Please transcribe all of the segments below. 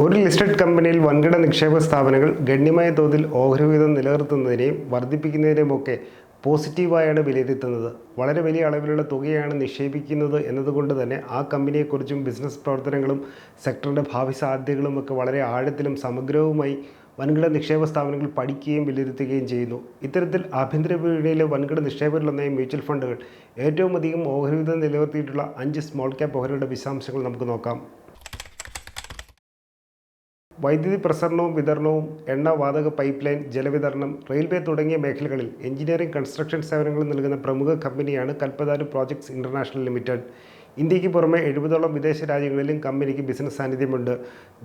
ഒരു ലിസ്റ്റഡ് കമ്പനിയിൽ വൻകിട നിക്ഷേപ സ്ഥാപനങ്ങൾ ഗണ്യമായ തോതിൽ ഓഹരി വീതം നിലനിർത്തുന്നതിനെയും വർദ്ധിപ്പിക്കുന്നതിനെയുമൊക്കെ പോസിറ്റീവായാണ് വിലയിരുത്തുന്നത്. വളരെ വലിയ അളവിലുള്ള തുകയാണ് നിക്ഷേപിക്കുന്നത് എന്നതുകൊണ്ട് തന്നെ ആ കമ്പനിയെക്കുറിച്ചും ബിസിനസ് പ്രവർത്തനങ്ങളും സെക്ടറിന്റെ ഭാവി സാധ്യതകളും ഒക്കെ വളരെ ആഴത്തിലും സമഗ്രവുമായി വൻകിട നിക്ഷേപ സ്ഥാപനങ്ങൾ പഠിക്കുകയും വിലയിരുത്തുകയും ചെയ്യുന്നു. ഇത്തരത്തിൽ ആഭ്യന്തര വിപണിയിലെ വൻകിട നിക്ഷേപരിലൊന്നായ മ്യൂച്വൽ ഫണ്ടുകൾ ഏറ്റവും അധികം ഓഹരി വീതം നിലനിർത്തിയിട്ടുള്ള അഞ്ച് സ്മോൾ ക്യാപ്പ് ഓഹരിയുടെ വിശദാംശങ്ങൾ നമുക്ക് നോക്കാം. വൈദ്യുതി പ്രസരണവും വിതരണവും എണ്ണ വാതക പൈപ്പ് ലൈൻ ജലവിതരണം റെയിൽവേ തുടങ്ങിയ മേഖലകളിൽ എഞ്ചിനീയറിംഗ് കൺസ്ട്രക്ഷൻ സേവനങ്ങൾ നൽകുന്ന പ്രമുഖ കമ്പനിയാണ് കൽപ്പതാരു പ്രോജക്ട്സ് ഇന്റർനാഷണൽ ലിമിറ്റഡ്. ഇന്ത്യയ്ക്ക് പുറമെ എഴുപതോളം വിദേശ രാജ്യങ്ങളിലും കമ്പനിക്ക് ബിസിനസ് സാന്നിധ്യമുണ്ട്.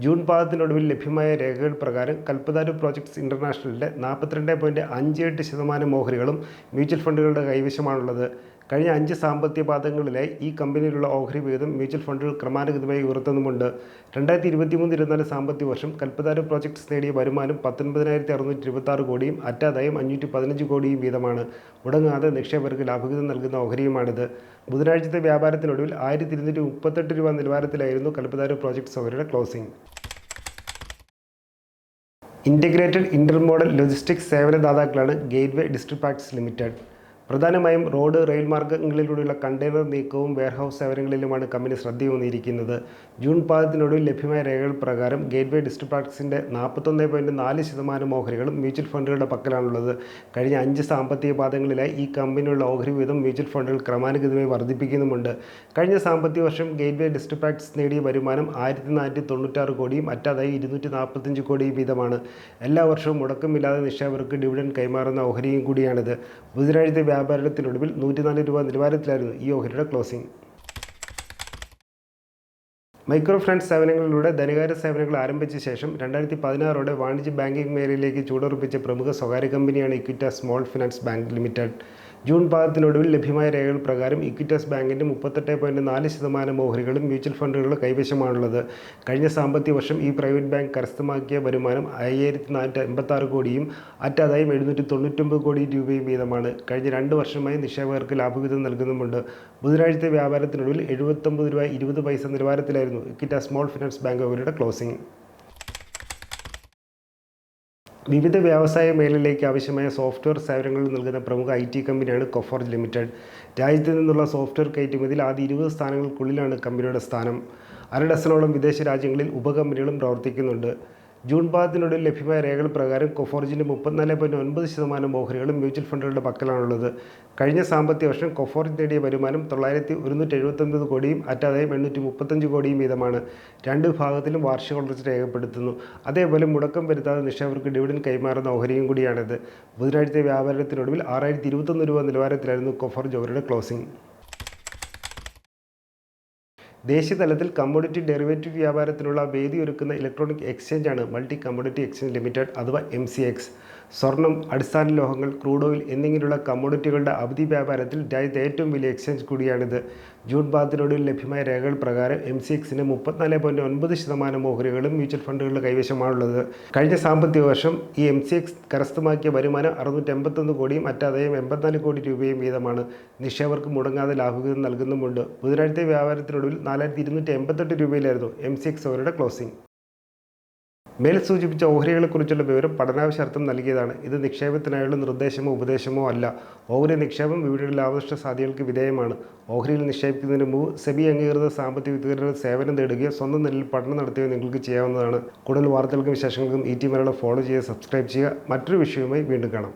ജൂൺ പാദത്തിനൊടുവിൽ ലഭ്യമായ രേഖകൾ പ്രകാരം കൽപ്പതാരു പ്രോജക്ട്സ് ഇന്റർനാഷണലിന്റെ നാൽപ്പത്തിരണ്ട് പോയിന്റ് അഞ്ച് എട്ട് ശതമാനം ഓഹരികളും മ്യൂച്വൽ ഫണ്ടുകളുടെ കൈവശമാണുള്ളത്. കഴിഞ്ഞ അഞ്ച് സാമ്പത്തിക പാദങ്ങളിലെ ഈ കമ്പനിയിലുള്ള ഓഹരി വിഹിതം മ്യൂച്വൽ ഫണ്ടുകൾ ക്രമാനുഗതമായി ഉയർത്തുന്നുമുണ്ട്. രണ്ടായിരത്തി ഇരുപത്തി മൂന്ന് ഇരുപത്തിനാല് സാമ്പത്തിക വർഷം കൽപ്പതാര പ്രോജക്ട്സ് നേടിയ വരുമാനം പത്തൊൻപതിനായിരത്തി അറുന്നൂറ്റി ഇരുപത്തി കോടിയും അറ്റാദായം അഞ്ഞൂറ്റി പതിനഞ്ച് കോടിയും വീതമാണ്. മുടങ്ങാതെ നിക്ഷേപകർക്ക് ലാഭവിഹിതം നൽകുന്ന ഓഹരിയുമാണിത്. ബുധനാഴ്ചത്തെ വ്യാപാരത്തിനൊടുവിൽ ആയിരത്തി ഇരുന്നൂറ്റി മുപ്പത്തെട്ട് രൂപ നിലവാരത്തിലായിരുന്നു കൽപ്പതാര പ്രോജക്ട്സ് അവരുടെ ക്ലോസിംഗ്. ഇന്റഗ്രേറ്റഡ് ഇന്റർമോഡൽ ലോജിസ്റ്റിക്സ് സേവനദാതാക്കളാണ് ഗേറ്റ്വേ ഡിസ്ട്രിക്ട് ലിമിറ്റഡ്. പ്രധാനമായും റോഡ് റെയിൽ മാർഗങ്ങളിലൂടെയുള്ള കണ്ടെയ്നർ നീക്കവും വെയർഹൌസ് സേവനങ്ങളിലുമാണ് കമ്പനി ശ്രദ്ധ ശ്രദ്ധയൂന്നിയിരിക്കുന്നത്. ജൂൺ പാദത്തിനൊടുവിൽ ലഭ്യമായ രേഖകൾ പ്രകാരം ഗേറ്റ്വേ ഡിസ്ട്രിക്ട് നാൽപ്പത്തൊന്ന് പോയിന്റ് നാല് ശതമാനം ഓഹരികളും മ്യൂച്വൽ ഫണ്ടുകളുടെ പക്കലാണുള്ളത്. കഴിഞ്ഞ അഞ്ച് സാമ്പത്തിക പാദങ്ങളിലായി ഈ കമ്പനിയുള്ള ഓഹരി വീതം മ്യൂച്വൽ ഫണ്ടുകൾ ക്രമാനുഗതമായി വർദ്ധിപ്പിക്കുന്നുമുണ്ട്. കഴിഞ്ഞ സാമ്പത്തിക വർഷം ഗേറ്റ്വേ ഡിസ്ട്രിക്ട് നേടിയ വരുമാനം ആയിരത്തി നാനൂറ്റി തൊണ്ണൂറ്റാറ് കോടിയും അറ്റാതായി ഇരുന്നൂറ്റി നാൽപ്പത്തഞ്ച് കോടിയും വീതമാണ്. എല്ലാ വർഷവും മുടക്കമില്ലാതെ നിക്ഷേപകർക്ക് ഡിവിഡൻ കൈമാറുന്ന ഓഹരിയും കൂടിയാണിത്. ബുധനാഴ്ച വ്യാപാരത്തിനൊടുവിൽ നൂറ്റിനാല് രൂപ നിലവാരത്തിലായിരുന്നു ഈ ഓഹരിയുടെ ക്ലോസിംഗ് മൈക്രോ ഫിനാൻസ് സേവനങ്ങളിലൂടെ ധനകാര്യ സേവനങ്ങൾ ആരംഭിച്ച ശേഷം രണ്ടായിരത്തി പതിനാറോടെ വാണിജ്യ ബാങ്കിംഗ് മേഖലയിലേക്ക് ചൂടുറപ്പിച്ച പ്രമുഖ സ്വകാര്യ കമ്പനിയാണ് Equitas small finance bank limited June പാദത്തിനൊടുവിൽ ലഭ്യമായ രേഖകൾ പ്രകാരം ഇക്വിറ്റസ് ബാങ്കിന്റെ മുപ്പത്തെട്ട് പോയിന്റ് നാല് ശതമാനം ഓഹരികളും മ്യൂച്വൽ ഫണ്ടുകളുടെ കൈവശമാണുള്ളത്. കഴിഞ്ഞ സാമ്പത്തിക വർഷം ഈ പ്രൈവറ്റ് ബാങ്ക് കരസ്ഥമാക്കിയ വരുമാനം അയ്യായിരത്തി നാനൂറ്റി എൺപത്താറ് കോടിയും അറ്റാദായം എഴുന്നൂറ്റി തൊണ്ണൂറ്റൊമ്പത് കോടി രൂപയും വീതമാണ്. കഴിഞ്ഞ രണ്ട് വർഷമായി നിക്ഷേപകർക്ക് ലാഭവിഹിതം നൽകുന്നുമുണ്ട്. ബുധനാഴ്ചത്തെ വ്യാപാരത്തിനൊടുവിൽ എഴുപത്തൊമ്പത് രൂപ ഇരുപത് പൈസ നിലവാരത്തിലായിരുന്നു ഇക്വിറ്റ സ്മോൾ ഫിനാൻസ് ബാങ്ക് അവരുടെ ക്ലോസിംഗ്. വിവിധ വ്യവസായ മേഖലയിലേക്ക് ആവശ്യമായ സോഫ്റ്റ്വെയർ സേവനങ്ങൾ നൽകുന്ന പ്രമുഖ ഐ ടി കമ്പനിയാണ് കൊഫോർജ് ലിമിറ്റഡ്. രാജ്യത്ത് നിന്നുള്ള സോഫ്റ്റ്വെയർ കയറ്റുമതിയിൽ ആദ്യ ഇരുപത് സ്ഥാനങ്ങൾക്കുള്ളിലാണ് കമ്പനിയുടെ സ്ഥാനം. അര ഡസനോളം വിദേശ രാജ്യങ്ങളിൽ ഉപകമ്പനികളും പ്രവർത്തിക്കുന്നുണ്ട്. ജൂൺ പാദത്തിനൊടുവിൽ ലഭ്യമായ രേഖകൾ പ്രകാരം കൊഫോർജിന്റെ മുപ്പത്തിനാല് പോയിന്റ് ഒൻപത് ശതമാനം ഓഹരികളും മ്യൂച്വൽ ഫണ്ടുകളുടെ പക്കലാണുള്ളത്. കഴിഞ്ഞ സാമ്പത്തിക വർഷം കൊഫോർജ് നേടിയ വരുമാനം തൊള്ളായിരത്തി ഒരുന്നൂറ്റി എഴുപത്തൊൻപത് കോടിയും അറ്റാദായം എണ്ണൂറ്റി മുപ്പത്തഞ്ച് കോടിയും വീതമാണ്. രണ്ട് വിഭാഗത്തിലും വാർഷിക വളർച്ച രേഖപ്പെടുത്തുന്നു. അതേപോലെ മുടക്കം വരുത്താതെ നിക്ഷേപകർക്ക് ഡിവിഡൻ കൈമാറുന്ന ഓഹരിയും കൂടിയാണിത്. ബുധനാഴ്ച വ്യാപാരത്തിനൊടുവിൽ ആറായിരത്തി ഇരുപത്തൊന്ന് രൂപ നിലവാരത്തിലായിരുന്നു കൊഫോർജ് അവരുടെ ക്ലോസിംഗ്. ദേശീയ തലത്തിൽ കമ്മോഡിറ്റി ഡെറിവേറ്റീവ് വ്യാപാരത്തിനുള്ള വേദി ഒരുക്കുന്ന ഇലക്ട്രോണിക് എക്സ്ചേഞ്ചാണ് മൾട്ടി കമ്മോഡിറ്റി എക്സ്ചേഞ്ച് ലിമിറ്റഡ് അഥവാ എം സി എക്സ് സ്വർണം അടിസ്ഥാന ലോഹങ്ങൾ ക്രൂഡ് ഓയിൽ എന്നിങ്ങനെയുള്ള കമ്മോഡിറ്റികളുടെ അവധി വ്യാപാരത്തിൽ രാജ്യത്തെ ഏറ്റവും വലിയ എക്സ്ചേഞ്ച് കൂടിയാണിത്. ജൂൺ പാദത്തിനൊടുവിൽ ലഭ്യമായ രേഖകൾ പ്രകാരം എം സി എക്സിന് മുപ്പത്തിനാല് പോയിന്റ് ഒൻപത് ശതമാനം ഓഹരികളും മ്യൂച്വൽ ഫണ്ടുകളുടെ കൈവശമാണുള്ളത്. കഴിഞ്ഞ സാമ്പത്തിക വർഷം ഈ എം സി എക്സ് കരസ്ഥമാക്കിയ വരുമാനം അറുന്നൂറ്റി എൺപത്തൊന്ന് കോടിയും മറ്റാദായം എൺപത്തിനാല് കോടി രൂപയും വീതമാണ്. നിക്ഷേപകർക്ക് മുടങ്ങാതെ ലാഭവിഹിതം നൽകുന്നുമുണ്ട്. ബുധനാഴ്ചത്തെ വ്യാപാരത്തിനൊടുവിൽ നാലായിരത്തി ഇരുന്നൂറ്റി എൺപത്തെട്ട് രൂപയിലായിരുന്നു എം സി എക്സ് അവരുടെ ക്ലോസിംഗ്. മേൽ സൂചിപ്പിച്ച ഓഹരികളെക്കുറിച്ചുള്ള വിവരം പഠനാവശ്യാർത്ഥം നൽകിയതാണ്. ഇത് നിക്ഷേപത്തിനായുള്ള നിർദ്ദേശമോ ഉപദേശമോ അല്ല. ഓഹരി നിക്ഷേപം വിപണിയുടെ ലാഭനഷ്ട സാധ്യതകൾക്ക് വിധേയമാണ്. ഓഹരിയിൽ നിക്ഷേപിക്കുന്നതിന് മുമ്പ് സെബി അംഗീകൃത സാമ്പത്തിക വിദഗ്ധരുടെ സേവനം തേടുകയോ സ്വന്തം നിലയിൽ പഠനം നടത്തുകയോ നിങ്ങൾക്ക് ചെയ്യാവുന്നതാണ്. കൂടുതൽ വാർത്തകൾക്കും വിശേഷങ്ങൾക്കും ഈ ടി മലയാളം ഫോളോ ചെയ്യുക സബ്സ്ക്രൈബ് ചെയ്യുക. മറ്റൊരു വിഷയവുമായി വീണ്ടും കാണാം.